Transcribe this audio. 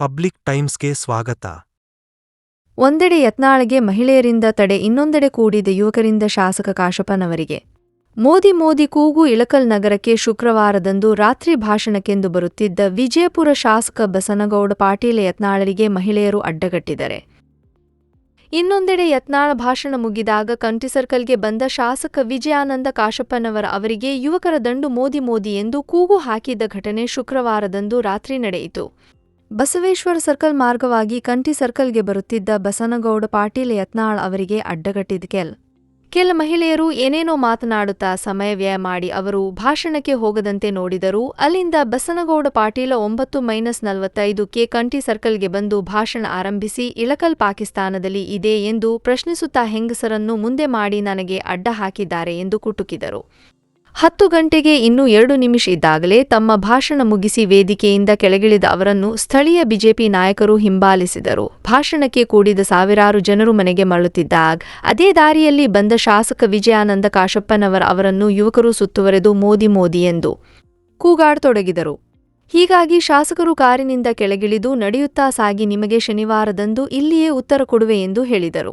Public ಟೈಮ್ಸ್ಗೆ ಸ್ವಾಗತ. ಒಂದೆಡೆ ಯತ್ನಾಳಗೆ ಮಹಿಳೆಯರಿಂದ ತಡೆ, ಇನ್ನೊಂದೆಡೆ ಕೂಡಿದ ಯುವಕರಿಂದ ಶಾಸಕ ಕಾಶಪ್ಪನವರಿಗೆ. ಮೋದಿ ಮೋದಿ ಕೂಗು ಇಳಕಲ್ ನಗರಕ್ಕೆ ಶುಕ್ರವಾರದಂದು ರಾತ್ರಿ ಭಾಷಣಕ್ಕೆಂದು ಬರುತ್ತಿದ್ದ ವಿಜಯಪುರ ಶಾಸಕ ಬಸನಗೌಡ ಪಾಟೀಲ ಯತ್ನಾಳರಿಗೆ ಮಹಿಳೆಯರು ಅಡ್ಡಗಟ್ಟಿದ್ದಾರೆ ಇನ್ನೊಂದೆಡೆ ಯತ್ನಾಳ ಭಾಷಣ ಮುಗಿದಾಗ ಕಂಟಿ ಸರ್ಕಲ್ಗೆ ಬಂದ ಶಾಸಕ ವಿಜಯಾನಂದ ಕಾಶಪ್ಪನವರ ಅವರಿಗೆ ಯುವಕರ ದಂಡು ಮೋದಿ ಮೋದಿ ಎಂದು ಕೂಗು ಹಾಕಿದ್ದ ಘಟನೆ ಶುಕ್ರವಾರದಂದು ರಾತ್ರಿ ನಡೆಯಿತು. ಬಸವೇಶ್ವರ ಸರ್ಕಲ್ ಮಾರ್ಗವಾಗಿ ಕಂಟಿ ಸರ್ಕಲ್ಗೆ ಬರುತ್ತಿದ್ದ ಬಸನಗೌಡ ಪಾಟೀಲ್ ಯತ್ನಾಳ್ ಅವರಿಗೆ ಅಡ್ಡಗಟ್ಟಿದ ಕೆಲ್. ಕೆಲ ಮಹಿಳೆಯರು ಏನೇನೋ ಮಾತನಾಡುತ್ತಾ ಸಮಯ ವ್ಯಯ ಮಾಡಿ ಅವರು ಭಾಷಣಕ್ಕೆ ಹೋಗದಂತೆ ನೋಡಿದರು ಅಲ್ಲಿಂದ ಬಸನಗೌಡ ಪಾಟೀಲ ಒಂಬತ್ತು ಮೈನಸ್ ಕಂಟಿ ಸರ್ಕಲ್ಗೆ ಬಂದು ಭಾಷಣ ಆರಂಭಿಸಿ, ಇಳಕಲ್ ಪಾಕಿಸ್ತಾನದಲ್ಲಿ ಇದೆ ಎಂದು ಪ್ರಶ್ನಿಸುತ್ತಾ ಹೆಂಗಸರನ್ನು ಮುಂದೆ ಮಾಡಿ ನನಗೆ ಅಡ್ಡ ಹಾಕಿದ್ದಾರೆ ಎಂದು ಕುಟುಕಿದರು. ಹತ್ತು ಗಂಟೆಗೆ ಇನ್ನೂ ಎರಡು ನಿಮಿಷ ಇದ್ದಾಗಲೇ ತಮ್ಮ ಭಾಷಣ ಮುಗಿಸಿ ವೇದಿಕೆಯಿಂದ ಕೆಳಗಿಳಿದ ಅವರನ್ನು ಸ್ಥಳೀಯ ಬಿಜೆಪಿ ನಾಯಕರು ಹಿಂಬಾಲಿಸಿದರು. ಭಾಷಣಕ್ಕೆ ಕೂಡಿದ ಸಾವಿರಾರು ಜನರು ಮನೆಗೆ ಮರಳುತ್ತಿದ್ದಾಗ ಅದೇ ದಾರಿಯಲ್ಲಿ ಬಂದ ಶಾಸಕ ವಿಜಯಾನಂದ ಕಾಶಪ್ಪನವರ ಅವರನ್ನು ಯುವಕರು ಸುತ್ತುವರೆದು ಮೋದಿ ಮೋದಿ ಎಂದು ಕೂಗಾಡತೊಡಗಿದರು ಹೀಗಾಗಿ ಶಾಸಕರು ಕಾರಿನಿಂದ ಕೆಳಗಿಳಿದು ನಡೆಯುತ್ತಾ ಸಾಗಿ ನಿಮಗೆ ಶನಿವಾರದಂದು ಇಲ್ಲಿಯೇ ಉತ್ತರ ಕೊಡುವೆ ಎಂದು ಹೇಳಿದರು.